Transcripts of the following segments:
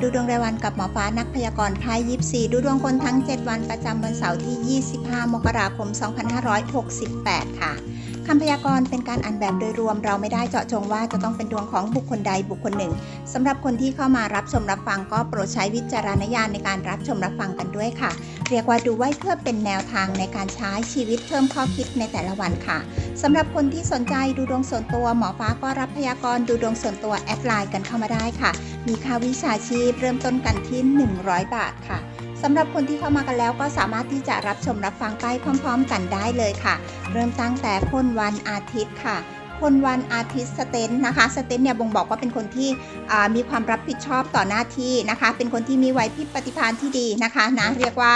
ดูดวงรายวันกับหมอฟ้านักพยากรณ์ไพ่ยิปซีดูดวงคนทั้ง 7 วันประจำวันเสาร์ที่ 25 มกราคม 2568 ค่ะ คำพยากรณ์เป็นการอ่านแบบโดยรวมเราไม่ได้เจาะจงว่าจะต้องเป็นดวงของบุคคลใดบุคคลหนึ่งสำหรับคนที่เข้ามารับชมรับฟังก็โปรดใช้วิจารณญาณในการรับชมรับฟังกันด้วยค่ะ เรียกว่าดูไว้เพื่อเป็นแนวทางในการใช้ชีวิตเพิ่มข้อคิดในแต่ละวันค่ะสำหรับคนที่สนใจดูดวงส่วนตัวหมอฟ้าก็รับพยากรณ์ดูดวงส่วนตัวแอดไลน์กันเข้ามาได้ค่ะ มีค่าวิชาชีพเริ่มต้นกันที่ 100 บาทค่ะ สำหรับคนที่เข้ามากันแล้วก็สามารถที่จะรับชมรับฟังใกล้พร้อม ๆ กันได้เลยค่ะ เริ่มตั้งแต่พ้นวันอาทิตย์ค่ะ คนวันอาทิตย์สเตนนะคะสเตนเนี่ยบ่งบอกว่าเป็นคนที่มีความรับผิดชอบต่อหน้าที่นะคะ เป็นคนที่มีไหวพริบปฏิภาณที่ดีนะคะนะเรียกว่า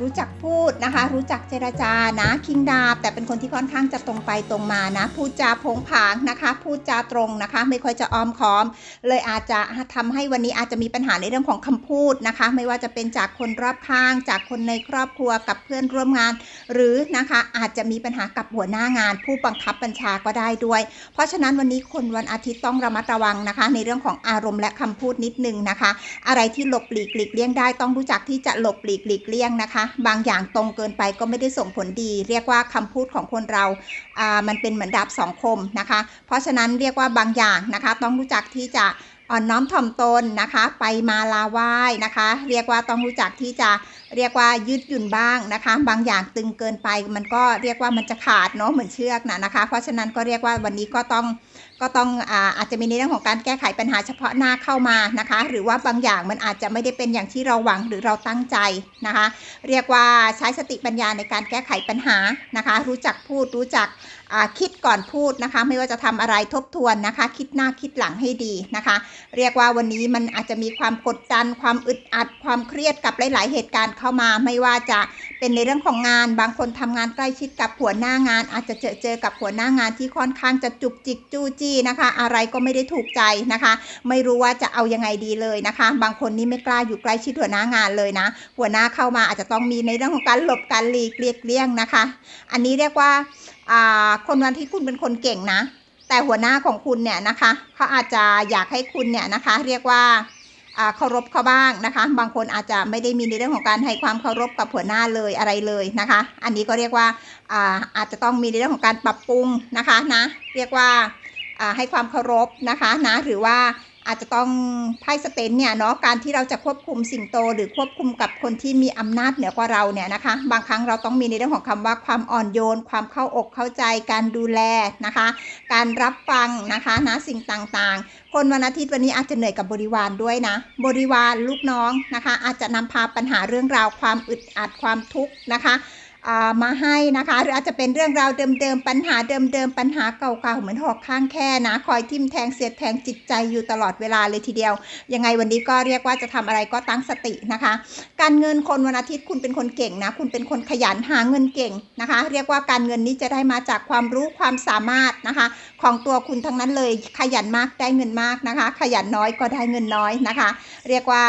รู้จักพูดนะคะ รู้จักเจรจานะคิงดาบแต่เป็นคนที่ค่อนข้างจะตรงไปตรงมานะพูดจาโผงผางนะคะ พูดจาตรงนะคะ ไม่ค่อยจะอ้อมค้อม เลยอาจจะทำให้วันนี้อาจจะมีปัญหาในเรื่องของคำพูดนะคะ ไม่ว่าจะเป็นจากคนรอบข้าง จากคนในครอบครัวกับเพื่อนร่วมงาน หรือนะคะอาจจะมีปัญหากับหัวหน้างาน ผู้บังคับบัญชาก็ได้ด้วย เพราะฉะนั้นวันนี้คนวันอาทิตย์ต้องระมัดระวังนะคะ ในเรื่องของอารมณ์และคำพูดนิดนึงนะคะ อะไรที่หลบหลีกหลีกเลี่ยงได้ต้องรู้จักที่จะหลบหลีกหลีกเลี่ยงนะคะ บางอย่างตรงเกินไปก็ไม่ได้ส่งผลดี เรียกว่าคำพูดของคนเราอ่ามันเป็นเหมือนดาบสองคมนะคะ เพราะฉะนั้นเรียกว่าบางอย่างนะคะ ต้องรู้จักที่จะอ่อนน้อมถ่อมตนนะคะ ไปมาลาไหว้นะคะ เรียกว่าต้องรู้จักที่จะเรียกว่ายืดหยุ่นบ้างนะคะ บางอย่างตึงเกินไปมันก็เรียกว่ามันจะขาดเนาะเหมือนเชือกนะนะคะ เพราะฉะนั้นก็เรียกว่าวันนี้ก็ต้องก็ต้องอาอาจจะมีในเรื่องของการแก้ไขปัญหาเฉพาะหน้าเข้ามานะคะ หรือว่าบางอย่างมันอาจจะไม่ได้เป็นอย่างที่เราหวังหรือเราตั้งใจนะคะ เรียกว่าใช้สติปัญญาในการแก้ไขปัญหานะคะ รู้จักพูดรู้จักคิดก่อนพูดนะคะ ไม่ว่าจะทำอะไรทบทวนนะคะ คิดหน้าคิดหลังให้ดีนะคะ เรียกว่าวันนี้มันอาจจะมีความกดดัน ความอึดอัด ความเครียดกับหลาย ๆ เหตุการณ์เข้ามา ไม่ว่าจะเป็นในเรื่องของงาน บางคนทำงานใกล้ชิดกับหัวหน้างาน อาจจะเจอเจอกับหัวหน้างานที่ค่อนข้างจะจุกจิกจู้จี้นะคะ อะไรก็ไม่ได้ถูกใจนะคะ ไม่รู้ว่าจะเอายังไงดีเลยนะคะ บางคนนี่ไม่กล้าอยู่ใกล้ชิดหัวหน้างานเลยนะ หัวหน้าเข้ามาอาจจะต้องมีในเรื่องของการหลบการหลีกเลียกเลี่ยงนะคะ อันนี้เรียกว่าคนวันที่คุณเป็นคนเก่งนะ แต่หัวหน้าของคุณเนี่ยนะคะเขาอาจจะอยากให้คุณเนี่ยนะคะ เรียกว่า เคารพเขาบ้างนะคะ บางคนอาจจะไม่ได้มีในเรื่องของการให้ความเคารพกับหัวหน้าเลยอะไรเลยนะคะ อันนี้ก็เรียกว่าอาอาจจะต้องมีในเรื่องของการปรับปรุงนะคะนะ เรียกว่าให้ความเคารพนะคะนะหรือว่า อาจจะต้องไพ่สเตนเนี่ยเนาะการที่เราจะควบคุมสิงโต หรือควบคุมกับคนที่มีอำนาจเหนือกว่าเราเนี่ยนะคะ บางครั้งเราต้องมีในเรื่องของคำว่าความอ่อนโยน ความเข้าอกเข้าใจ การดูแลนะคะ การรับฟังนะคะนะสิ่งต่างๆ คนวันอาทิตย์วันนี้อาจจะเหนื่อยกับบริวารด้วยนะ บริวารลูกน้องนะคะ อาจจะนำพาปัญหาเรื่องราวความอึดอัดความทุกข์นะคะ มาให้นะคะ หรืออาจจะเป็นเรื่องราวเดิมๆปัญหาเดิมๆปัญหาเก่าๆเหมือนหอกข้างแค่นะ คอยทิ่มแทงเสียดแทงจิตใจอยู่ตลอดเวลาเลยทีเดียว ยังไงวันนี้ก็เรียกว่าจะทำอะไรก็ตั้งสตินะคะ การเงินคนวันอาทิตย์คุณเป็นคนเก่งนะ คุณเป็นคนขยันหาเงินเก่งนะคะ เรียกว่าการเงินนี้จะได้มาจากความรู้ความสามารถนะคะ ของตัวคุณทั้งนั้นเลยขยันมากได้เงินมากนะคะ ขยันน้อยก็ได้เงินน้อยนะคะ เรียกว่า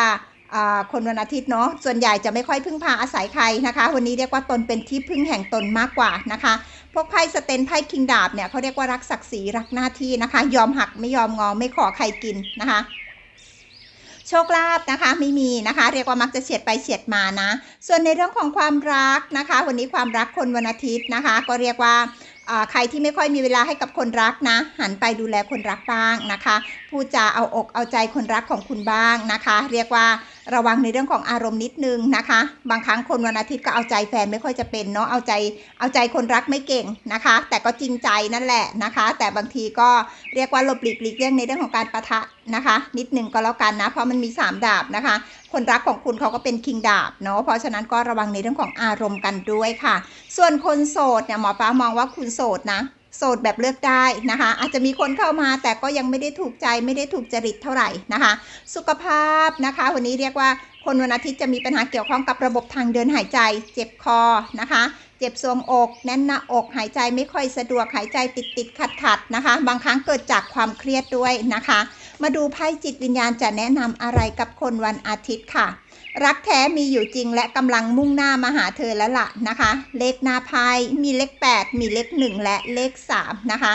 คนวันอาทิตย์เนาะส่วนใหญ่จะไม่ค่อยพึ่งพาอาศัยใครนะคะ วันนี้เรียกว่าตนเป็นที่พึ่งแห่งตนมากกว่านะคะ พวกไพ่สเตนไพ่คิงดาบเนี่ยเขาเรียกว่ารักศักดิ์ศรีรักหน้าที่นะคะ ยอมหักไม่ยอมงอไม่ขอใครกินนะคะโชคลาภนะคะไม่มีนะคะ เรียกว่ามักจะเฉียดไปเฉียดมานะ ส่วนในเรื่องของความรักนะคะ วันนี้ความรักคนวันอาทิตย์นะคะ ก็เรียกว่าใครที่ไม่ค่อยมีเวลาให้กับคนรักนะ หันไปดูแลคนรักบ้างนะคะพูดจาเอาอกเอาใจคนรักของคุณบ้างนะคะ เรียกว่า ระวังในเรื่องของอารมณ์นิดนึงนะคะ บางครั้งคนวันอาทิตย์ก็เอาใจแฟนไม่ค่อยจะเป็นเนาะเอาใจเอาใจคนรักไม่เก่งนะคะ แต่ก็จริงใจนั่นแหละนะคะ แต่บางทีก็เรียกว่าหลบหลีกหลีกเลี่ยงในเรื่องของการประทะนะคะ นิดนึงก็แล้วกันนะเพราะมันมีสามดาบนะคะ คนรักของคุณเขาก็เป็นคิงดาบเนาะเพราะฉะนั้นก็ระวังในเรื่องของอารมณ์กันด้วยค่ะ ส่วนคนโสดเนี่ยหมอฟ้ามองว่าคุณโสดนะ โสดแบบเลือกได้นะคะ อาจจะมีคนเข้ามาแต่ก็ยังไม่ได้ถูกใจไม่ได้ถูกจริตเท่าไหร่นะคะ สุขภาพนะคะ วันนี้เรียกว่าคนวันอาทิตย์จะมีปัญหาเกี่ยวข้องกับระบบทางเดินหายใจ เจ็บคอนะคะเจ็บทรวงอกแน่นหน้าอกหายใจไม่ค่อยสะดวกหายใจติดติดขัดขัดๆนะคะ บางครั้งเกิดจากความเครียดด้วยนะคะ มาดูไพ่จิตวิญญาณจะแนะนำอะไรกับคนวันอาทิตย์ค่ะ รักแท้มีอยู่จริงและกำลังมุ่งหน้ามาหาเธอแล้วล่ะนะคะ เลขหน้าไพ่มีเลข 8 มีเลข 1 และเลข 3 นะคะ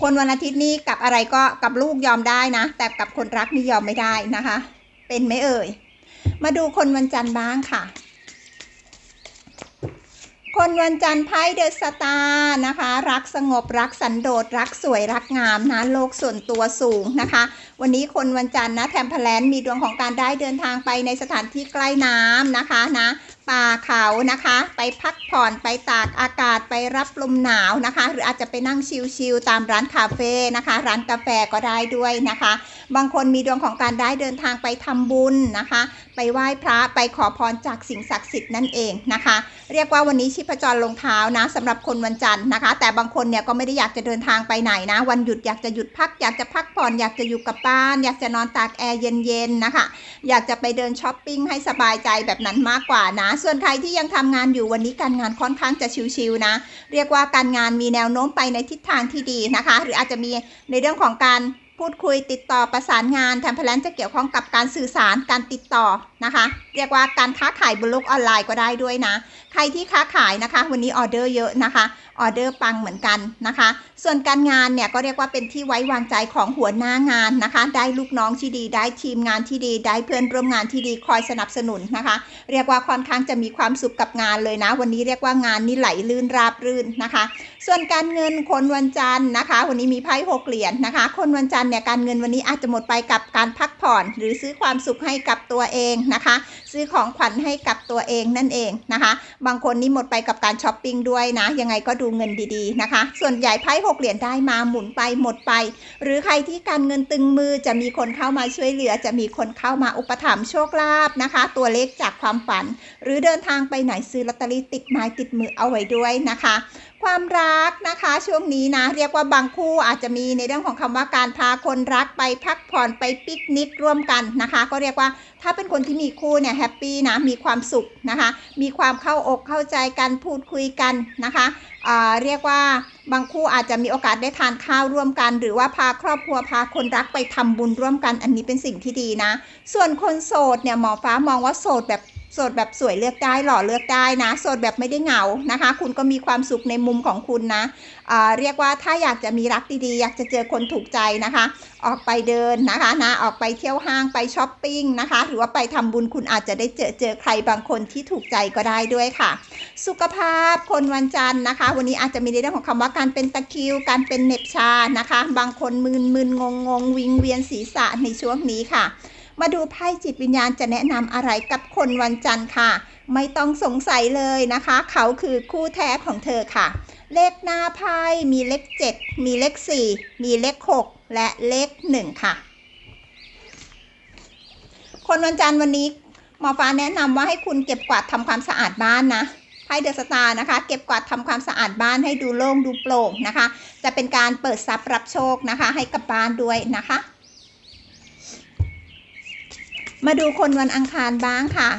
คนวันอาทิตย์นี้กับอะไรก็กับลูกยอมได้นะ แต่กับคนรักนี่ยอมไม่ได้นะคะ เป็นไหมเอ่ย มาดูคนวันจันทร์บ้างค่ะ คนวันจันทร์ไพ่เดอะสตาร์นะคะ รักสงบรักสันโดษรักสวยรักงามนะโลกส่วนตัวสูงนะคะ วันนี้คนวันจันทร์นะแทมเพลนมีดวงของการได้เดินทางไปในสถานที่ใกล้น้ำนะคะนะ ป่าเขานะคะ ไปพักผ่อนไปตากอากาศไปรับลมหนาวนะคะ หรืออาจจะไปนั่งชิลๆตามร้านคาเฟ่นะคะ ร้านกาแฟก็ได้ด้วยนะคะ บางคนมีดวงของการได้เดินทางไปทำบุญนะคะ ไปไหว้พระไปขอพรจากสิ่งศักดิ์สิทธิ์นั่นเองนะคะ เรียกว่าวันนี้ชีพจรลงเท้านะสำหรับคนวันจันทร์นะคะ แต่บางคนเนี่ยก็ไม่ได้อยากจะเดินทางไปไหนนะ วันหยุดอยากจะหยุดพักอยากจะพักผ่อนอยากจะอยู่กับบ้าน อยากจะนอนตากแอร์เย็นๆนะคะ อยากจะไปเดินช้อปปิ้งให้สบายใจแบบนั้นมากกว่านะส่วนใครที่ยังทำงานอยู่วันนี้การงานค่อนข้างจะชิวๆนะ เรียกว่าการงานมีแนวโน้มไปในทิศทางที่ดีนะคะ หรืออาจจะมีในเรื่องของการพูดคุยติดต่อประสานงานแทมเพลนจะเกี่ยวข้องกับการสื่อสารการติดต่อนะคะ เรียกว่าการค้าขายบนโลกออนไลน์ก็ได้ด้วยนะ ใครที่ค้าขายนะคะ วันนี้ออเดอร์เยอะนะคะออเดอร์ปังเหมือนกันนะคะ ส่วนการงานเนี่ยก็เรียกว่าเป็นที่ไว้วางใจของหัวหน้างานนะคะ ได้ลูกน้องที่ดี ได้ทีมงานที่ดี ได้เพื่อนร่วมงานที่ดีคอยสนับสนุนนะคะ เรียกว่าค่อนข้างจะมีความสุขกับงานเลยนะ วันนี้เรียกว่างานนี่ไหลลื่นราบรื่นนะคะ ส่วนการเงินคนวันจันทร์นะคะ วันนี้มีไพ่หกเหรียญนะคะ คนวันจันทร์เนี่ยการเงินวันนี้อาจจะหมดไปกับการพักผ่อน หรือซื้อความสุขให้กับตัวเองนะคะ ซื้อของขวัญให้กับตัวเองนั่นเองนะคะ บางคนนี่หมดไปกับการช้อปปิ้งด้วยนะยังไงก็ดูเงินดีๆนะคะ ส่วนใหญ่ไพ่ห6 เหรียญได้มาหมุนไปหมดไป หรือใครที่การเงินตึงมือจะมีคนเข้ามาช่วยเหลือ จะมีคนเข้ามาอุปถัมภ์โชคลาภนะคะ ตัวเลขจากความฝัน หรือเดินทางไปไหนซื้อลอตเตอรี่ติดไม้ติดมือเอาไว้ด้วยนะคะ ความรักนะคะช่วงนี้นะเรียกว่าบางคู่อาจจะมีในเรื่องของคำว่าการพาคนรักไปพักผ่อนไปปิกนิกร่วมกันนะคะ ก็เรียกว่าถ้าเป็นคนที่มีคู่เนี่ยแฮปปี้นะมีความสุขนะคะ มีความเข้าอกเข้าใจกันพูดคุยกันนะคะอ่าเรียกว่าบางคู่อาจจะมีโอกาสได้ทานข้าวร่วมกัน หรือว่าพาครอบครัวพาคนรักไปทำบุญร่วมกัน อันนี้เป็นสิ่งที่ดีนะ ส่วนคนโสดเนี่ยหมอฟ้ามองว่าโสดแบบ โสดแบบสวยเลือกได้หล่อเลือกได้นะ โสดแบบไม่ได้เหงานะคะ คุณก็มีความสุขในมุมของคุณนะอ่าเรียกว่าถ้าอยากจะมีรักดีๆ อยากจะเจอคนถูกใจนะคะ ออกไปเดินนะคะนะออกไปเที่ยวห้างไปช้อปปิ้งนะคะ หรือว่าไปทำบุญคุณอาจจะได้เจอเจอใครบางคนที่ถูกใจก็ได้ด้วยค่ะ สุขภาพคนวันจันทร์นะคะ วันนี้อาจจะมีในเรื่องของคำว่าการเป็นตะคิว การเป็นเน็บชานะคะ บางคนมึนมึนงงงงวิงเวียนศีรษะในช่วงนี้ค่ะ มาดูไพ่จิตวิญญาณจะแนะนำอะไรกับคนวันจันทร์ค่ะ ไม่ต้องสงสัยเลยนะคะ เขาคือคู่แท้ของเธอค่ะ เลขหน้าไพ่มีเลข 7 มีเลข 4 มีเลข 6 และเลข 1 ค่ะ คนวันจันทร์วันนี้หมอฟ้าแนะนำว่าให้คุณเก็บกวาดทำความสะอาดบ้านนะไพ่เดอะสตาร์นะคะ เก็บกวาดทำความสะอาดบ้านให้ดูโล่งดูโปร่งนะคะ จะเป็นการเปิดทรัพย์รับโชคนะคะ ให้กับบ้านด้วยนะคะ มาดูคนวันอังคารบ้างค่ะ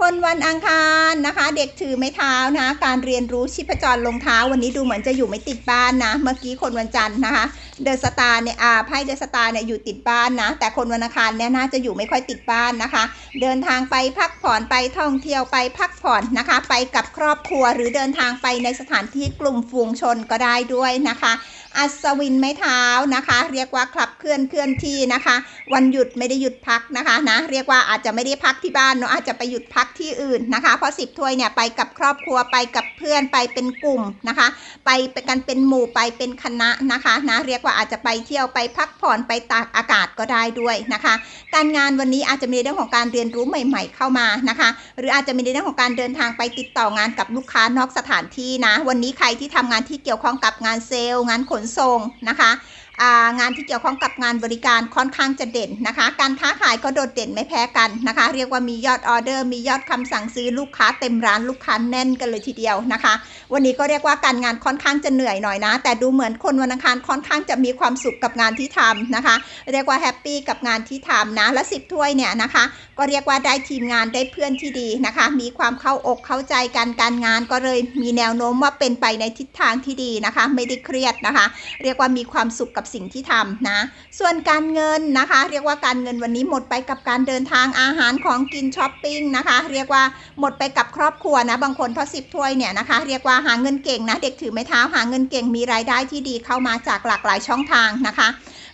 คนวันอังคารนะคะ เด็กถือไม้เท้านะ การเรียนรู้ชีพจรลงเท้า วันนี้ดูเหมือนจะอยู่ไม่ติดบ้านนะ เมื่อกี้คนวันจันทร์นะคะ เดอะสตาร์เนี่ยอาไพ่เดอะสตาร์เนี่ยอยู่ติดบ้านนะ แต่คนวันอังคารเนี่ยน่าจะอยู่ไม่ค่อยติดบ้านนะคะ เดินทางไปพักผ่อนไปท่องเที่ยวไปพักผ่อนนะคะ ไปกับครอบครัวหรือเดินทางไปในสถานที่กลุ่มฝูงชนก็ได้ด้วยนะคะ อัศวินไม้เท้านะคะ เรียกว่าขับเคลื่อนเคลื่อนที่นะคะ วันหยุดไม่ได้หยุดพักนะคะนะเรียกว่าอาจจะไม่ได้พักที่บ้านเนาะอาจจะไปหยุดพักที่อื่นนะคะ เพราะสิบถ้วยเนี่ยไปกับครอบครัวไปกับเพื่อนไปเป็นกลุ่มนะคะ ไปกันเป็นหมู่ไปเป็นคณะนะคะนะเรียกว่าอาจจะไปเที่ยวไปพักผ่อนไปตากอากาศก็ได้ด้วยนะคะ การงานวันนี้อาจจะมีเรื่องของการเรียนรู้ใหม่ ๆ เข้ามานะคะ หรืออาจจะมีเรื่องของการเดินทางไปติดต่องานกับลูกค้านอกสถานที่นะ วันนี้ใครที่ทำงานที่เกี่ยวข้องกับงานเซลล์งานขนนส่งนะคะ งานที่เกี่ยวข้องกับงานบริการค่อนข้างจะเด่นนะคะ การค้าขายก็โดดเด่นไม่แพ้กันนะคะ เรียกว่ามียอดออเดอร์ มียอดคำสั่งซื้อลูกค้าเต็มร้านลูกค้าแน่นกันเลยทีเดียวนะคะ วันนี้ก็เรียกว่าการงานค่อนข้างจะเหนื่อยหน่อยนะ แต่ดูเหมือนคนวันอังคารค่อนข้างจะมีความสุขกับงานที่ทำนะคะ เรียกว่าแฮปปี้กับงานที่ทำนะ และสิบถ้วยเนี่ยนะคะ ก็เรียกว่าได้ทีมงานได้เพื่อนที่ดีนะคะ มีความเข้าอกเข้าใจกันการงานก็เลยมีแนวโน้มว่าเป็นไปในทิศทางที่ดีนะคะ ไม่ได้เครียดนะคะ เรียกว่ามีความสุขกับสิ่งที่ทำนะ ส่วนการเงินนะคะ เรียกว่าการเงินวันนี้หมดไปกับการเดินทางอาหารของกินช้อปปิ้งนะคะ เรียกว่าหมดไปกับครอบครัวนะ บางคนเพราะสิบถ้วยเนี่ยนะคะ เรียกว่าหาเงินเก่งนะ เด็กถือไม้เท้าหาเงินเก่งมีรายได้ที่ดีเข้ามาจากหลากหลายช่องทางนะคะ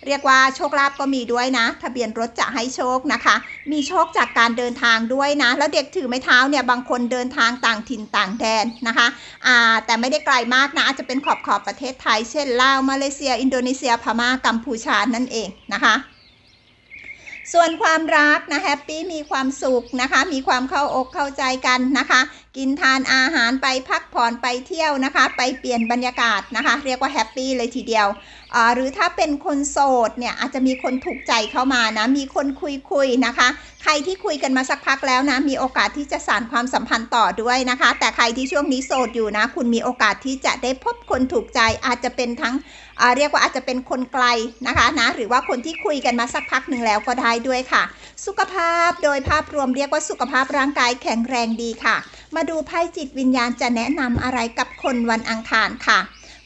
เรียกว่าโชคลาภก็มีด้วยนะ ทะเบียนรถจะให้โชคนะคะ มีโชคจากการเดินทางด้วยนะ แล้วเด็กถือไม้เท้าเนี่ยบางคนเดินทางต่างถิ่นต่างแดนนะคะอ่าแต่ไม่ได้ไกลมากนะ อาจจะเป็นขอบขอบประเทศไทย เช่นลาวมาเลเซีย อินโดนีเซียพม่ากัมพูชานั่นเองนะคะส่วนความรักนะแฮปปี้มีความสุขนะคะ มีความเข้าอกเข้าใจกันนะคะ กินทานอาหารไปพักผ่อนไปเที่ยวนะคะ ไปเปลี่ยนบรรยากาศนะคะ เรียกว่าแฮปปี้เลยทีเดียว หรือถ้าเป็นคนโสดเนี่ยอาจจะมีคนถูกใจเข้ามานะ มีคนคุยคุยๆนะคะ ใครที่คุยกันมาสักพักแล้วนะ มีโอกาสที่จะสานความสัมพันธ์ต่อด้วยนะคะ แต่ใครที่ช่วงนี้โสดอยู่นะ คุณมีโอกาสที่จะได้พบคนถูกใจอาจจะเป็นทั้งเรียกว่าอาจจะเป็นคนไกลนะคะนะหรือว่าคนที่คุยกันมาสักพักหนึ่งแล้วก็ได้ด้วยค่ะ สุขภาพโดยภาพรวมเรียกว่าสุขภาพร่างกายแข็งแรงดีค่ะ มาดูไพ่จิตวิญญาณจะแนะนำอะไรกับคนวันอังคารค่ะ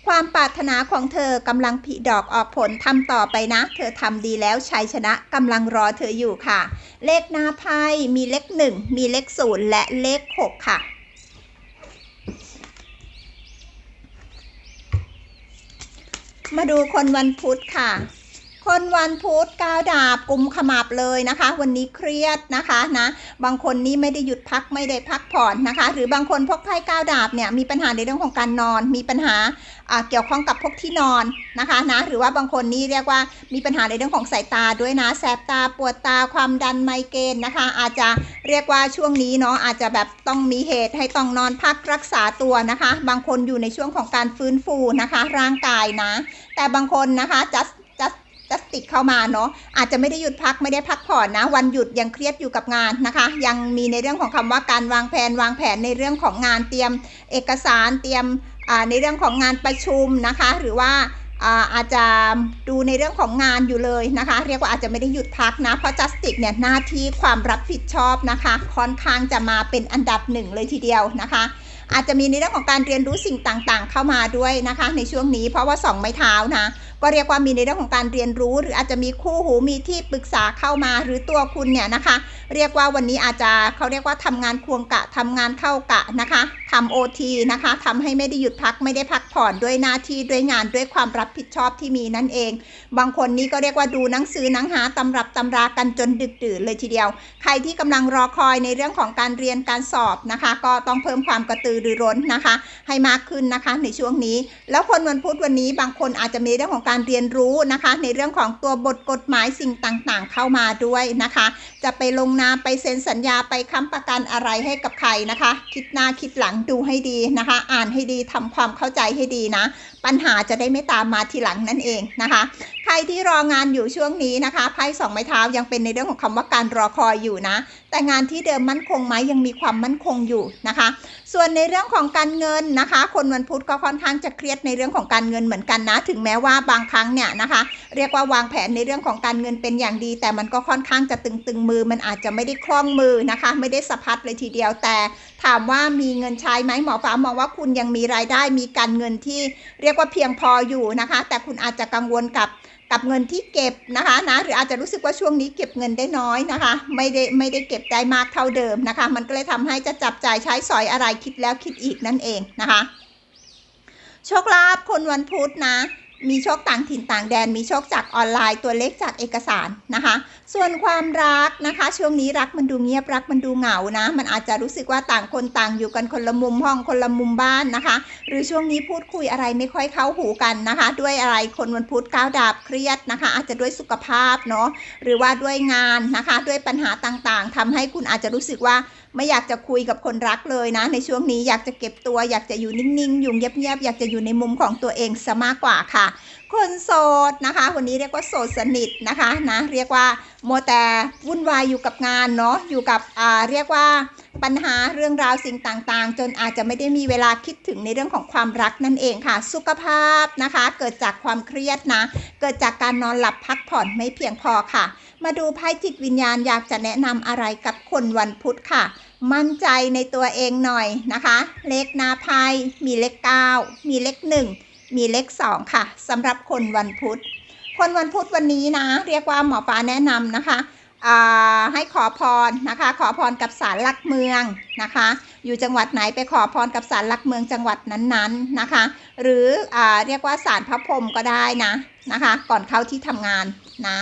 ความปรารถนาของเธอกำลังผลิดอกออกผลทำต่อไปนะ เธอทำดีแล้วชัยชนะกำลังรอเธออยู่ค่ะ เลขหน้าไพ่มีเลขหนึ่งมีเลขศูนย์และเลขหกค่ะมาดูคนวันพุธค่ะ คนวันพุธก้าวดาบกุมขมับเลยนะคะ วันนี้เครียดนะคะนะบางคนนี่ไม่ได้หยุดพักไม่ได้พักผ่อนนะคะ หรือบางคนพกไพ่ก้าวดาบเนี่ยมีปัญหาในเรื่องของการนอน มีปัญหาเกี่ยวข้องกับพวกที่นอนนะคะนะหรือว่าบางคนนี่เรียกว่ามีปัญหาในเรื่องของสายตาด้วยนะแสบตาปวดตาความดันไมเกรนนะคะ อาจจะเรียกว่าช่วงนี้เนาะอาจจะแบบต้องมีเหตุให้ต้องนอนพักรักษาตัวนะคะ บางคนอยู่ในช่วงของการฟื้นฟูนะคะ ร่างกายนะ แต่บางคนนะคะจะจะจะติดเข้ามาเนาะอาจจะไม่ได้หยุดพักไม่ได้พักผ่อนนะ วันหยุดยังเครียดอยู่กับงานนะคะ ยังมีในเรื่องของคำว่าการวางแผนวางแผนในเรื่องของงานเตรียมเอกสารเตรียมในเรื่องของงานประชุมนะคะ หรือว่าอาจจะดูในเรื่องของงานอยู่เลยนะคะ เรียกว่าอาจจะไม่ได้หยุดพักนะ เพราะจัสติกเนี่ยหน้าที่ความรับผิดชอบนะคะ ค่อนข้างจะมาเป็นอันดับหนึ่งเลยทีเดียวนะคะ อาจจะมีในเรื่องของการเรียนรู้สิ่งต่างๆ เข้ามาด้วยนะคะ ในช่วงนี้เพราะว่าสองไม้เท้านะก็เรียกว่ามีในเรื่องของการเรียนรู้ หรืออาจจะมีคู่หูมีที่ปรึกษาเข้ามาหรือตัวคุณเนี่ยนะคะ เรียกว่าวันนี้อาจจะเขาเรียกว่าทำงานควงกะทำงานเข้ากะนะคะ ทำโอทีนะคะทำให้ไม่ได้หยุดพักไม่ได้พักผ่อนด้วยหน้าที่ด้วยงานด้วยความรับผิดชอบที่มีนั่นเอง บางคนนี่ก็เรียกว่าดูหนังสือหนังหาตำรับตำรากันจนดึกดื่นเลยทีเดียว ใครที่กำลังรอคอยในเรื่องของการเรียนการสอบนะคะ ก็ต้องเพิ่มความกระตือรือร้นนะคะ ให้มากขึ้นนะคะในช่วงนี้ แล้วคนวันพุธวันนี้บางคนอาจจะมีเรื่องของการเรียนรู้นะคะ ในเรื่องของตัวบทกฎหมายสิ่งต่างๆ เข้ามาด้วยนะคะ จะไปลงนามไปเซ็นสัญญาไปค้ำประกันอะไรให้กับใครนะคะ คิดหน้าคิดหลังดูให้ดีนะคะ อ่านให้ดีทำความเข้าใจให้ดีนะ ปัญหาจะได้ไม่ตามมาทีหลังนั่นเองนะคะ ใครที่รองานอยู่ช่วงนี้นะคะไพ่สองไม้เท้ายังเป็นในเรื่องของคำว่าการรอคอยอยู่นะ แต่งานที่เดิมมั่นคงไหมยังมีความมั่นคงอยู่นะคะ ส่วนในเรื่องของการเงินนะคะ คนวันพุธก็ค่อนข้างจะเครียดในเรื่องของการเงินเหมือนกันนะ ถึงแม้ว่าบางครั้งเนี่ยนะคะ เรียกว่าวางแผนในเรื่องของการเงินเป็นอย่างดี แต่มันก็ค่อนข้างจะตึงๆมือ มันอาจจะไม่ได้คล่องมือนะคะ ไม่ได้สะพัดเลยทีเดียวแต่ ถามว่ามีเงินใช้ไหมหมอฟ้ามองว่าคุณยังมีรายได้มีการเงินที่เรียกว่าเพียงพออยู่นะคะ แต่คุณอาจจะกังวลกับกับเงินที่เก็บนะคะนะหรืออาจจะรู้สึกว่าช่วงนี้เก็บเงินได้น้อยนะคะ ไม่ได้ไม่ได้เก็บได้มากเท่าเดิมนะคะ มันก็เลยทำให้จะจับจ่ายใช้สอยอะไรคิดแล้วคิดอีกนั่นเองนะคะโชคลาภคนวันพุธนะ มีโชคต่างถิ่นต่างแดน มีโชคจากออนไลน์ตัวเลขจากเอกสารนะคะ ส่วนความรักนะคะ ช่วงนี้รักมันดูเงียบรักมันดูเหงานะ มันอาจจะรู้สึกว่าต่างคนต่างอยู่กันคนละมุมห้องคนละมุมบ้านนะคะ หรือช่วงนี้พูดคุยอะไรไม่ค่อยเข้าหูกันนะคะ ด้วยอะไรคนวันพุธก้าวดาบเครียดนะคะ อาจจะด้วยสุขภาพเนาะหรือว่าด้วยงานนะคะ ด้วยปัญหาต่างๆทำให้คุณอาจจะรู้สึกว่า ไม่อยากจะคุยกับคนรักเลยนะ ในช่วงนี้อยากจะเก็บตัว อยากจะอยู่นิ่งๆ อยู่เงียบๆ อยากจะอยู่ในมุมของตัวเองซะมากกว่าค่ะ คนโสดนะคะ วันนี้เรียกว่าโสดสนิทนะคะนะเรียกว่าโมแต่วุ่นวายอยู่กับงานเนาะอยู่กับอ่าเรียกว่าปัญหาเรื่องราวสิ่งต่างๆ จนอาจจะไม่ได้มีเวลาคิดถึงในเรื่องของความรักนั่นเองค่ะ สุขภาพนะคะ เกิดจากความเครียดนะ เกิดจากการนอนหลับพักผ่อนไม่เพียงพอค่ะ มาดูไพ่จิตวิญญาณอยากจะแนะนำอะไรกับคนวันพุธค่ะ มั่นใจในตัวเองหน่อยนะคะ เลขหน้าไพ่มีเลข 9 มีเลข 1 มีเลข2ค่ะสำหรับคนวันพุธ คนวันพุธวันนี้นะ เรียกว่าหมอฟ้าแนะนำนะคะให้ขอพรนะคะ ขอพรกับศาลหลักเมืองนะคะ อยู่จังหวัดไหนไปขอพรกับศาลหลักเมืองจังหวัดนั้นๆนะคะ หรืออเรียกว่าศาลพระพรหมก็ได้นะนะคะ ก่อนเข้าที่ทำงานนะ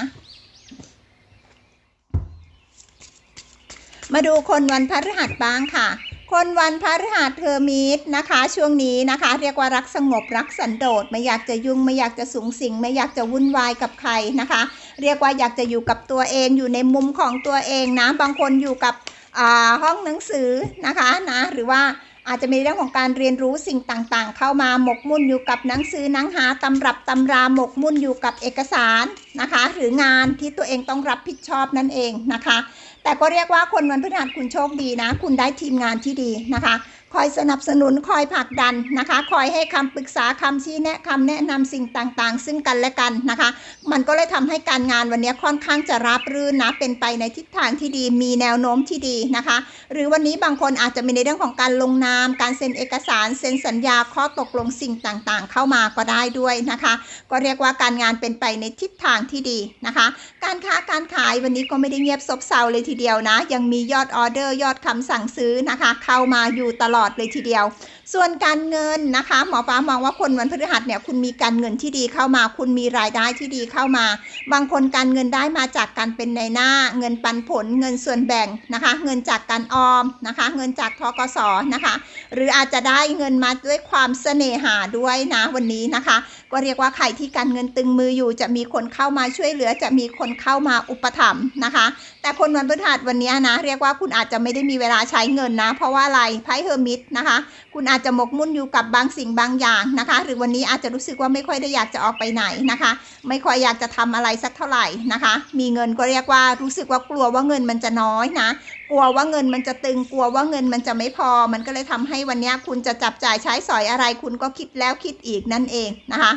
มาดูคนวันพฤหัสบ้างค่ะ คนวันพฤหัสเทอร์มิตนะคะ ช่วงนี้นะคะ เรียกว่ารักสงบรักสันโดษไม่อยากจะยุ่งไม่อยากจะสูงสิง ไม่อยากจะวุ่นวายกับใครนะคะ เรียกว่าอยากจะอยู่กับตัวเองอยู่ในมุมของตัวเองนะ บางคนอยู่กับอ่าห้องหนังสือนะคะนะหรือว่าอาจจะมีเรื่องของการเรียนรู้สิ่งต่างๆ เข้ามาหมกมุ่นอยู่กับหนังสือหนังหาตำรับตำราหมกมุ่นอยู่กับเอกสารนะคะ หรืองานที่ตัวเองต้องรับผิดชอบนั่นเองนะคะ แต่ก็เรียกว่าคนวันพฤหัสคุณโชคดีนะ คุณได้ทีมงานที่ดีนะคะ คอยสนับสนุนคอยผลักดันนะคะ คอยให้คำปรึกษาคำชี้แนะคำแนะนำสิ่งต่างๆ ซึ่งกันและกันนะคะ มันก็เลยทำให้การงานวันนี้ค่อนข้างจะราบรื่นนะเป็นไปในทิศทางที่ดีมีแนวโน้มที่ดีนะคะ หรือวันนี้บางคนอาจจะมีในเรื่องของการลงนาม การเซ็นเอกสาร เซ็นสัญญาข้อตกลงสิ่งต่างๆ เข้ามาก็ได้ด้วยนะคะ ก็เรียกว่าการงานเป็นไปในทิศทางที่ดีนะคะ การค้าการขายวันนี้ก็ไม่ได้เงียบซบเซาเลยทีเดียวนะ ยังมียอดออเดอร์ยอดคำสั่งซื้อนะคะ เข้ามาอยู่ตลอดเลยทีเดียว ส่วนการเงินนะคะ หมอฟ้ามองว่าคนวันพฤหัสเนี่ยคุณมีการเงินที่ดีเข้ามา คุณมีรายได้ที่ดีเข้ามา บางคนการเงินได้มาจากการเป็นในหน้า เงินปันผล เงินส่วนแบ่งนะคะ เงินจากการออมนะคะ เงินจากทกสนะคะ หรืออาจจะได้เงินมาด้วยความเสน่หาด้วยนะวันนี้นะคะ ก็เรียกว่าใครที่การเงินตึงมืออยู่จะมีคนเข้ามาช่วยเหลือ จะมีคนเข้ามาอุปถัมภ์นะคะ แต่คนวันพฤหัสวันนี้นะ เรียกว่าคุณอาจจะไม่ได้มีเวลาใช้เงินนะ เพราะว่าอะไรไพ่เฮอร์มิตนะคะ คุณอาจจะหมกมุ่นอยู่กับบางสิ่งบางอย่างนะคะ หรือวันนี้อาจจะรู้สึกว่าไม่ค่อยได้อยากจะออกไปไหนนะคะ ไม่ค่อยอยากจะทำอะไรสักเท่าไหร่นะคะ มีเงินก็เรียกว่ารู้สึกว่ากลัวว่าเงินมันจะน้อยนะกลัวว่าเงินมันจะตึงกลัวว่าเงินมันจะไม่พอ มันก็เลยทำให้วันนี้คุณจะจับจ่ายใช้สอยอะไร คุณก็คิดแล้วคิดอีกนั่นเองนะคะ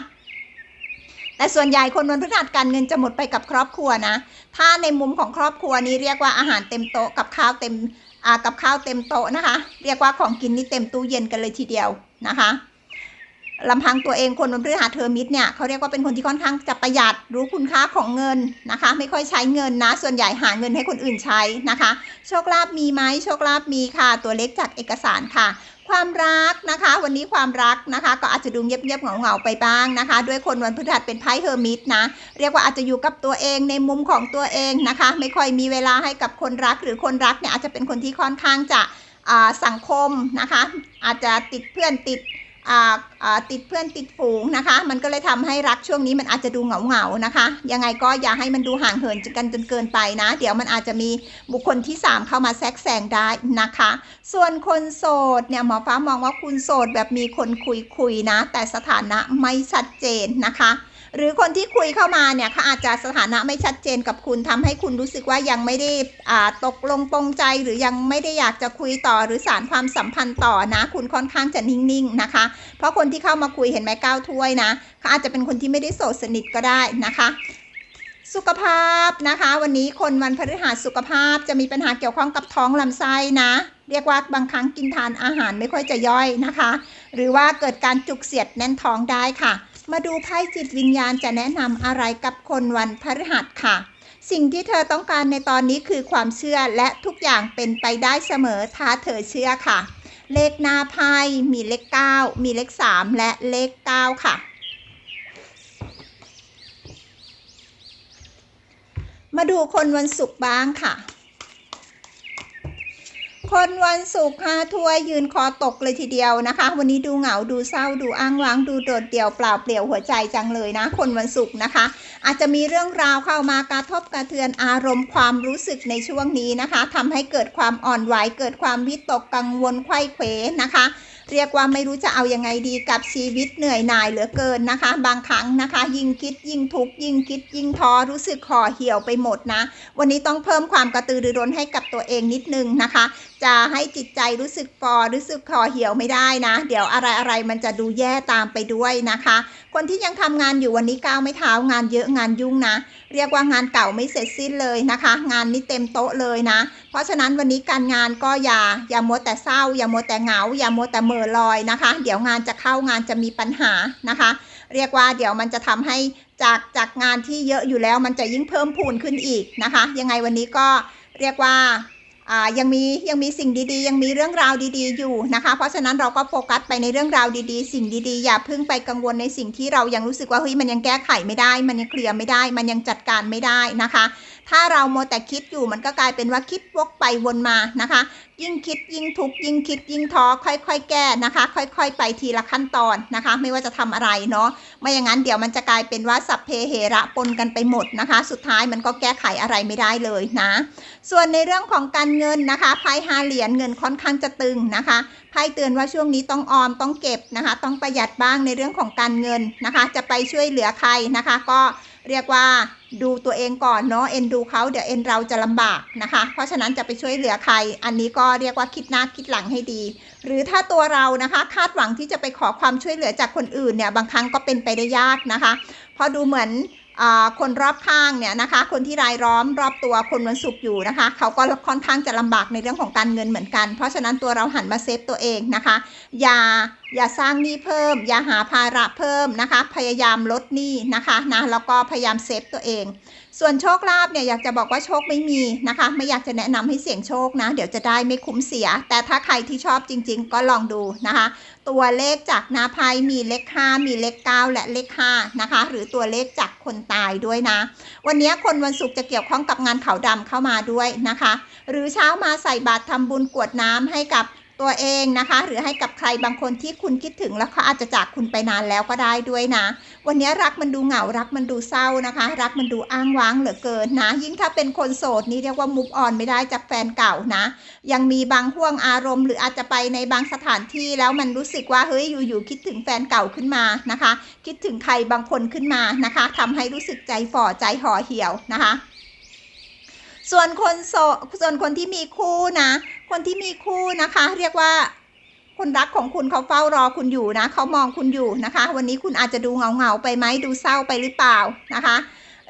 แต่ส่วนใหญ่คนวันพฤหัสการเงินจะหมดไปกับครอบครัวนะ ถ้าในมุมของครอบครัวนี้เรียกว่าอาหารเต็มโต๊ะกับข้าวเต็มอ่ากับข้าวเต็มโต๊ะนะคะ เรียกว่าของกินนี่เต็มตู้เย็นกันเลยทีเดียวนะคะลำพังตัวเองคนวันพฤหัสเทอร์มิตเนี่ยเขาเรียกว่าเป็นคนที่ค่อนข้างจะประหยัดรู้คุณค่าของเงินนะคะ ไม่ค่อยใช้เงินนะ ส่วนใหญ่หาเงินให้คนอื่นใช้นะคะ โชคลาภมีไหมโชคลาภมีค่ะ ตัวเล็กจากเอกสารค่ะ ความรักนะคะ วันนี้ความรักนะคะ ก็อาจจะดูเงียบๆเหงาๆไปบ้างนะคะ ด้วยคนวันพฤหัสเป็นไพ่เฮอร์มิตนะเรียกว่าอาจจะอยู่กับตัวเองในมุมของตัวเองนะคะ ไม่ค่อยมีเวลาให้กับคนรักหรือคนรักเนี่ยอาจจะเป็นคนที่ค่อนข้างจะสังคมนะคะ อาจจะติดเพื่อนติด ติดเพื่อนติดฝูงนะคะ มันก็เลยทำให้รักช่วงนี้มันอาจจะดูเหงาเหงานะคะ ยังไงก็อย่าให้มันดูห่างเหินกันจนเกินไปนะ เดี๋ยวมันอาจจะมีบุคคลที่ 3 เข้ามาแทรกแซงได้นะคะ ส่วนคนโสดเนี่ยหมอฟ้ามองว่าคุณโสดแบบมีคนคุยคุยๆนะ แต่สถานะไม่ชัดเจนนะคะ หรือคนที่คุยเข้ามาเนี่ยเขาอาจจะสถานะไม่ชัดเจนกับคุณทำให้คุณรู้สึกว่ายังไม่ได้อ่าตกลงปรงใจหรือยังไม่ได้อยากจะคุยต่อหรือสารความสัมพันธ์ต่อนะ คุณค่อนข้างจะนิ่งๆนะคะ เพราะคนที่เข้ามาคุยเห็นไหมก้าวถ้วยนะเขาอาจจะเป็นคนที่ไม่ได้โสดสนิทก็ได้นะคะสุขภาพนะคะ วันนี้คนวันพฤหัสสุขภาพจะมีปัญหาเกี่ยวข้องกับท้องลำไส้นะ เรียกว่าบางครั้งกินทานอาหารไม่ค่อยจะย่อยนะคะ หรือว่าเกิดการจุกเสียดแน่นท้องได้ค่ะ มาดูไพ่จิตวิญญาณจะแนะนำอะไรกับคนวันพฤหัสค่ะ สิ่งที่เธอต้องการในตอนนี้คือความเชื่อและทุกอย่างเป็นไปได้เสมอถ้าเธอเชื่อค่ะ เลขหน้าไพ่มีเลข 9 มีเลข 3 และเลข 9 ค่ะมาดูคนวันศุกร์บ้างค่ะ คนวันศุกร์ห้าถ้วยยืนคอตกเลยทีเดียวนะคะ วันนี้ดูเหงาดูเศร้าดูอ้างว้างดูโดดเดี่ยวเปล่าเปลี่ยวหัวใจจังเลยนะ คนวันศุกร์นะคะ อาจจะมีเรื่องราวเข้ามากระทบกระเทือนอารมณ์ความรู้สึกในช่วงนี้นะคะทำให้เกิดความอ่อนไหวเกิดความวิตกกังวลไขว้เขวนะคะเรียกว่าไม่รู้จะเอายังไงดีกับชีวิตเหนื่อยหน่ายเหลือเกินนะคะ บางครั้งนะคะ ยิ่งคิดยิ่งทุกข์ยิ่งคิดยิ่งท้อรู้สึกห่อเหี่ยวไปหมดนะ วันนี้ต้องเพิ่มความกระตือรือร้นให้กับตัวเองนิดนึงนะคะ จะให้จิตใจรู้สึกฟอรู้สึกคอเหี่ยวไม่ได้นะ เดี๋ยวอะไรอะไรๆมันจะดูแย่ตามไปด้วยนะคะ คนที่ยังทำงานอยู่วันนี้ก้าวไม่เท้างานเยอะงานยุ่งนะ เรียกว่างานเก่าไม่เสร็จสิ้นเลยนะคะ งานนี้เต็มโต๊ะเลยนะ เพราะฉะนั้นวันนี้การงานก็อย่าอย่ามัวแต่เศร้า อย่ามัวแต่เหงา อย่ามัวแต่เหม่อลอยนะคะ เดี๋ยวงานจะเข้างานจะมีปัญหานะคะ เรียกว่าเดี๋ยวมันจะทำให้จากจากงานที่เยอะอยู่แล้วมันจะยิ่งเพิ่มพูนขึ้นอีกนะคะ ยังไงวันนี้ก็เรียกว่า ยังมียังมีสิ่งดีๆ ยังมีเรื่องราวดีๆอยู่นะคะ เพราะฉะนั้นเราก็โฟกัสไปในเรื่องราวดีๆ สิ่งดีๆ อย่าเพิ่งไปกังวลในสิ่งที่เรายังรู้สึกว่าเฮ้ยมันยังแก้ไขไม่ได้ มันยังเคลียร์ไม่ได้ มันยังจัดการไม่ได้นะคะ ถ้าเราโมวแต่คิดอยู่มันก็กลายเป็นว่าคิดวกไปวนมานะคะ ยิ่งคิดยิ่งทุกยิ่งคิดยิ่งท้อค่อย ๆ แก้นะคะ ค่อย ๆ ไปทีละขั้นตอนนะคะ ไม่ว่าจะทำอะไรเนาะไม่อย่างนั้นเดี๋ยวมันจะกลายเป็นว่าสัพเพเหระปนกันไปหมดนะคะ สุดท้ายมันก็แก้ไขอะไรไม่ได้เลยนะ ส่วนในเรื่องของการเงินนะคะไพ่ห้าเหรียญเงินค่อนข้างจะตึงนะคะไพ่เตือนว่าช่วงนี้ต้องออมต้องเก็บนะคะ ต้องประหยัดบ้างในเรื่องของการเงินนะคะ จะไปช่วยเหลือใครนะคะ ก็ เรียกว่าดูตัวเองก่อนเนาะเอ็นดูเขาเดี๋ยวเอ็นเราจะลำบากนะคะ เพราะฉะนั้นจะไปช่วยเหลือใคร อันนี้ก็เรียกว่าคิดหน้าคิดหลังให้ดี หรือถ้าตัวเรานะคะ คาดหวังที่จะไปขอความช่วยเหลือจากคนอื่นเนี่ยบางครั้งก็เป็นไปได้ยากนะคะ เพราะดูเหมือน คนรอบข้างเนี่ยนะคะ คนที่รายล้อมรอบตัวคนวันศุกร์อยู่นะคะ เขาก็ค่อนข้างจะลำบากในเรื่องของการเงินเหมือนกัน เพราะฉะนั้นตัวเราหันมาเซฟตัวเองนะคะ อย่าอย่าสร้างหนี้เพิ่ม อย่าหาภาระเพิ่มนะคะ พยายามลดหนี้นะคะนะแล้วก็พยายามเซฟตัวเอง ส่วนโชคลาภเนี่ยอยากจะบอกว่าโชคไม่มีนะคะ ไม่อยากจะแนะนำให้เสี่ยงโชคนะ เดี๋ยวจะได้ไม่คุ้มเสีย แต่ถ้าใครที่ชอบจริง ๆ ก็ลองดูนะคะ ตัวเลขจากนาไพมีเลข5มีเลข9และเลข5นะคะ หรือตัวเลขจากคนตายด้วยนะ วันนี้คนวันศุกร์จะเกี่ยวข้องกับงานขาวดำเข้ามาด้วยนะคะ หรือเช้ามาใส่บาตรทำบุญกวดน้ำให้กับ ตัวเองนะคะ หรือให้กับใครบางคนที่คุณคิดถึงแล้วเขาอาจจะจากคุณไปนานแล้วก็ได้ด้วยนะ วันนี้รักมันดูเหงารักมันดูเศร้านะคะ รักมันดูอ้างว้างเหลือเกินนะ ยิ่งถ้าเป็นคนโสดนี่เรียกว่ามุกออนไม่ได้จากแฟนเก่านะ ยังมีบางห่วงอารมณ์ หรืออาจจะไปในบางสถานที่แล้วมันรู้สึกว่าเฮ้ยอยู่ๆคิดถึงแฟนเก่าขึ้นมานะคะ คิดถึงใครบางคนขึ้นมานะคะทำให้รู้สึกใจฝ่อใจห่อเหี่ยวนะคะ ส่วนคนโสส่วนคนที่มีคู่นะ คนที่มีคู่นะคะ เรียกว่าคนรักของคุณเขาเฝ้ารอคุณอยู่นะเขามองคุณอยู่นะคะ วันนี้คุณอาจจะดูเงาเงาไปไหมดูเศร้าไปหรือเปล่านะคะ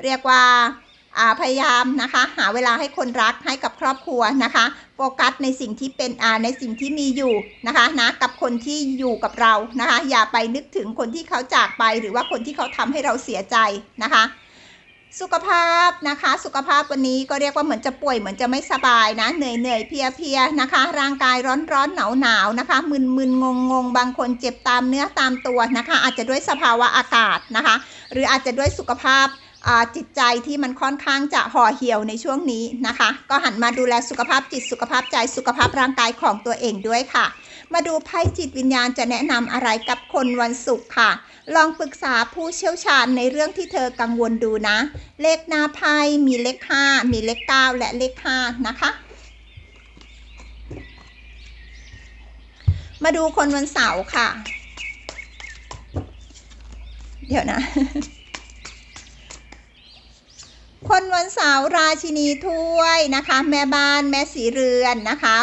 เรียกว่าพยายามนะคะ หาเวลาให้คนรักให้กับครอบครัวนะคะ โฟกัสในสิ่งที่เป็นในสิ่งที่มีอยู่นะคะนะกับคนที่อยู่กับเรานะคะ อย่าไปนึกถึงคนที่เขาจากไปหรือว่าคนที่เขาทำให้เราเสียใจนะคะ สุขภาพนะคะ สุขภาพวันนี้ก็เรียกว่าเหมือนจะป่วยเหมือนจะไม่สบายนะ เหนื่อยเหนื่อยเพียเพียนะคะ ร่างกายร้อนร้อนหนาวหนาวนะคะ มึนมึนงงงงบางคนเจ็บตามเนื้อตามตัวนะคะ อาจจะด้วยสภาวะอากาศนะคะ หรืออาจจะด้วยสุขภาพจิตใจที่มันค่อนข้างจะห่อเหี่ยวในช่วงนี้นะคะ ก็หันมาดูแลสุขภาพจิตสุขภาพใจสุขภาพร่างกายของตัวเองด้วยค่ะ มาดูไพ่จิตวิญญาณจะแนะนำอะไรกับคนวันศุกร์ค่ะ ลองปรึกษาผู้เชี่ยวชาญในเรื่องที่เธอกังวลดูนะ เลขหน้าไพ่มีเลข 5 มีเลข 9 และเลข 5 นะคะ มาดูคนวันเสาร์ค่ะ เดี๋ยวนะคนวันเสาร์ราชินีถ้วยนะคะ แม่บ้านแม่สีเรือนนะคะ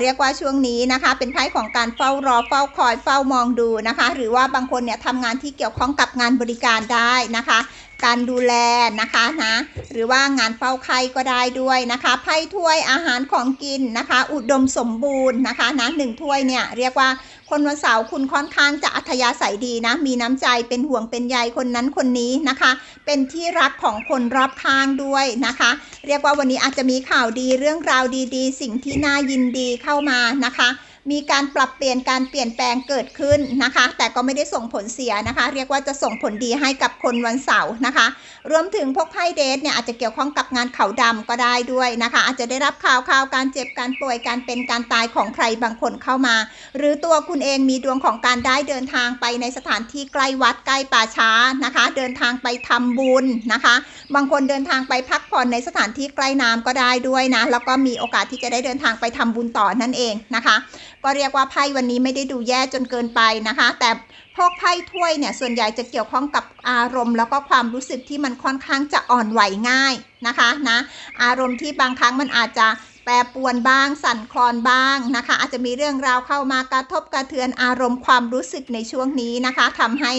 เรียกว่าช่วงนี้นะคะเป็นไพ่ของการเฝ้ารอเฝ้าคอยเฝ้ามองดูนะคะ หรือว่าบางคนเนี่ยทำงานที่เกี่ยวข้องกับงานบริการได้นะคะ การดูแลนะคะนะหรือว่างานเฝ้าไข้ก็ได้ด้วยนะคะไพ่ถ้วยอาหารของกินนะคะ อุดมสมบูรณ์นะคะนะหนึ่งถ้วยเนี่ยเรียกว่าคนวันเสาร์คุณค่อนข้างจะอัธยาศัยดีนะ มีน้ำใจเป็นห่วงเป็นใยคนนั้นคนนี้นะคะ เป็นที่รักของคนรอบข้างด้วยนะคะ เรียกว่าวันนี้อาจจะมีข่าวดีเรื่องราวดีๆ สิ่งที่น่ายินดีเข้ามานะคะ มีการปรับเปลี่ยนการเปลี่ยนแปลงเกิดขึ้นนะคะ แต่ก็ไม่ได้ส่งผลเสียนะคะ เรียกว่าจะส่งผลดีให้กับคนวันเสาร์นะคะ รวมถึงพวกไพ่เดทเนี่ยอาจจะเกี่ยวข้องกับงานเขาดำก็ได้ด้วยนะคะ อาจจะได้รับข่าวข่าวการเจ็บการป่วยการเป็นการตายของใครบางคนเข้ามา หรือตัวคุณเองมีดวงของการได้เดินทางไปในสถานที่ใกล้วัดใกล้ป่าช้านะคะ เดินทางไปทำบุญนะคะ บางคนเดินทางไปพักผ่อนในสถานที่ใกล้น้ำก็ได้ด้วยนะ แล้วก็มีโอกาสที่จะได้เดินทางไปทำบุญต่อนั่นเองนะคะก็เรียกว่าไพ่วันนี้ไม่ได้ดูแย่จนเกินไปนะคะ แต่พวกไพ่ถ้วยเนี่ยส่วนใหญ่จะเกี่ยวข้องกับอารมณ์ แล้วก็ความรู้สึกที่มันค่อนข้างจะอ่อนไหวง่ายนะคะนะอารมณ์ที่บางครั้งมันอาจจะแปรปวนบ้าง สั่นคลอนบ้างนะคะ อาจจะมีเรื่องราวเข้ามากระทบกระเทือนอารมณ์ความรู้สึกในช่วงนี้นะคะทำให้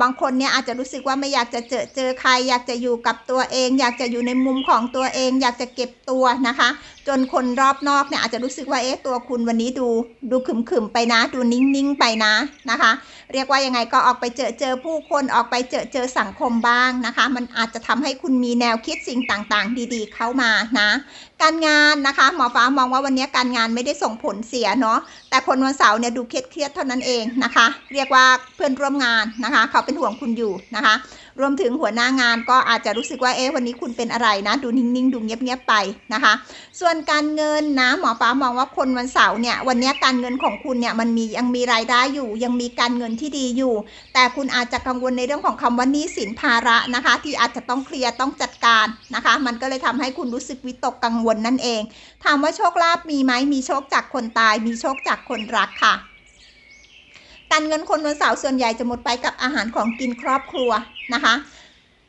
บางคนเนี่ยอาจจะรู้สึกว่าไม่อยากจะเจอเจอใคร อยากจะอยู่กับตัวเอง อยากจะอยู่ในมุมของตัวเอง อยากจะเก็บตัวนะคะจนคนรอบนอกเนี่ยอาจจะรู้สึกว่าเอ๊ะตัวคุณวันนี้ดูดูขึมๆไปนะ ดูนิ่งๆไปนะนะคะ เรียกว่ายังไงก็ออกไปเจอเจอผู้คนออกไปเจอเจอสังคมบ้างนะคะ มันอาจจะทำให้คุณมีแนวคิดสิ่งต่างๆ ดีๆ เข้ามานะ การงานนะคะ หมอฟ้ามองว่าวันนี้การงานไม่ได้ส่งผลเสียเนาะแต่คนวันเสาร์เนี่ยดูเครียดๆเท่านั้นเองนะคะ เรียกว่าเพื่อนร่วมงานนะคะ เขาเป็นห่วงคุณอยู่นะคะ รวมถึงหัวหน้างานก็อาจจะรู้สึกว่าเอ๊ะวันนี้คุณเป็นอะไรนะ ดูนิ่งๆ ดูเงียบๆไปนะคะ ส่วนการเงินนะหมอฟ้ามองว่าคนวันเสาร์เนี่ยวันนี้การเงินของคุณเนี่ยมันมียังมีรายได้อยู่ ยังมีการเงินที่ดีอยู่ แต่คุณอาจจะกังวลในเรื่องของคำว่านี้สินภาระนะคะ ที่อาจจะต้องเคลียร์ต้องจัดการนะคะ มันก็เลยทำให้คุณรู้สึกวิตกกังวลนั่นเอง ถามว่าโชคลาภมีไหมมีโชคจากคนตาย มีโชคจากคนรักค่ะ การเงินคนวันเสาร์ส่วนใหญ่จะหมดไปกับอาหารของกินครอบครัวนะคะ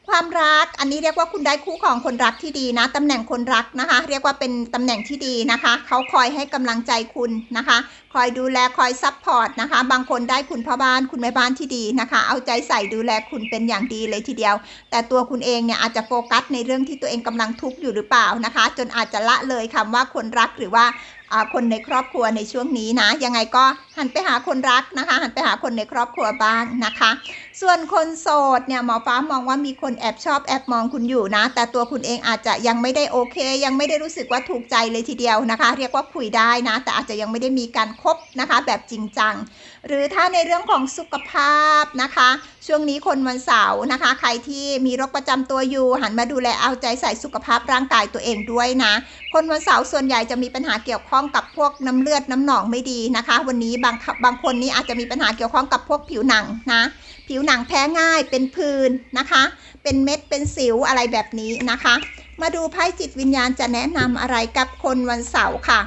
ความรักอันนี้เรียกว่าคุณได้คู่ของคนรักที่ดีนะตำแหน่งคนรักนะคะ เรียกว่าเป็นตำแหน่งที่ดีนะคะเขาคอยให้กำลังใจคุณนะคะ คอยดูแลคอยซัพพอร์ตนะคะ บางคนได้คุณพ่อบ้านคุณแม่บ้านที่ดีนะคะ เอาใจใส่ดูแลคุณเป็นอย่างดีเลยทีเดียว แต่ตัวคุณเองเนี่ยอาจจะโฟกัสในเรื่องที่ตัวเองกำลังทุกข์อยู่หรือเปล่านะคะ จนอาจจะละเลยคำว่าคนรักหรือว่าอ่า คนในครอบครัวในช่วงนี้นะ ยังไงก็หันไปหาคนรักนะคะ หันไปหาคนในครอบครัวบ้างนะคะ ส่วนคนโสดเนี่ยหมอฟ้ามองว่ามีคนแอบชอบแอบมองคุณอยู่นะ แต่ตัวคุณเองอาจจะยังไม่ได้โอเค ยังไม่ได้รู้สึกว่าถูกใจเลยทีเดียวนะคะ เรียกว่าคุยได้นะ แต่อาจจะยังไม่ได้มีการคบนะคะ แบบจริงจัง หรือถ้าในเรื่องของสุขภาพนะคะ ช่วงนี้คนวันเสาร์นะคะ ใครที่มีโรคประจำตัวอยู่ หันมาดูแลเอาใจใส่สุขภาพร่างกายตัวเองด้วยนะ คนวันเสาร์ส่วนใหญ่จะมีปัญหาเกี่ยวข้องกับพวกน้ำเลือดน้ำหนองไม่ดีนะคะ วันนี้บางบางคนนี้อาจจะมีปัญหาเกี่ยวข้องกับพวกผิวหนังนะ ผิวหนังแพ้ง่ายเป็นผื่นนะคะ เป็นเม็ดเป็นสิวอะไรแบบนี้นะคะ มาดูไพ่จิตวิญญาณจะแนะนำอะไรกับคนวันเสาร์ค่ะ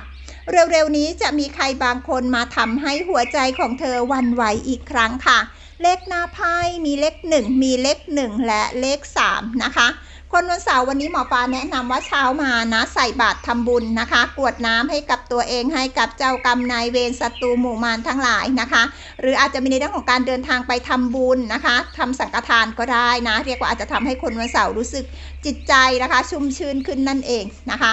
เร็วๆนี้จะมีใครบางคนมาทำให้หัวใจของเธอวันไหวอีกครั้งค่ะ เลขหน้าไพ่มีเลขหนึ่งมีเลขหนึ่งและเลขสามนะคะ คนวันเสาร์วันนี้หมอปลาแนะนำว่าเช้ามานะใส่บาตรทำบุญนะคะกรวดน้ำให้กับตัวเองให้กับเจ้ากรรมนายเวรศัตรูหมู่มารทั้งหลายนะคะ หรืออาจจะมีในเรื่องของการเดินทางไปทำบุญนะคะทำสังฆทานก็ได้นะ เรียกว่าอาจจะทำให้คนวันเสาร์รู้สึกจิตใจนะคะ ชุ่มชื่นขึ้นนั่นเองนะคะ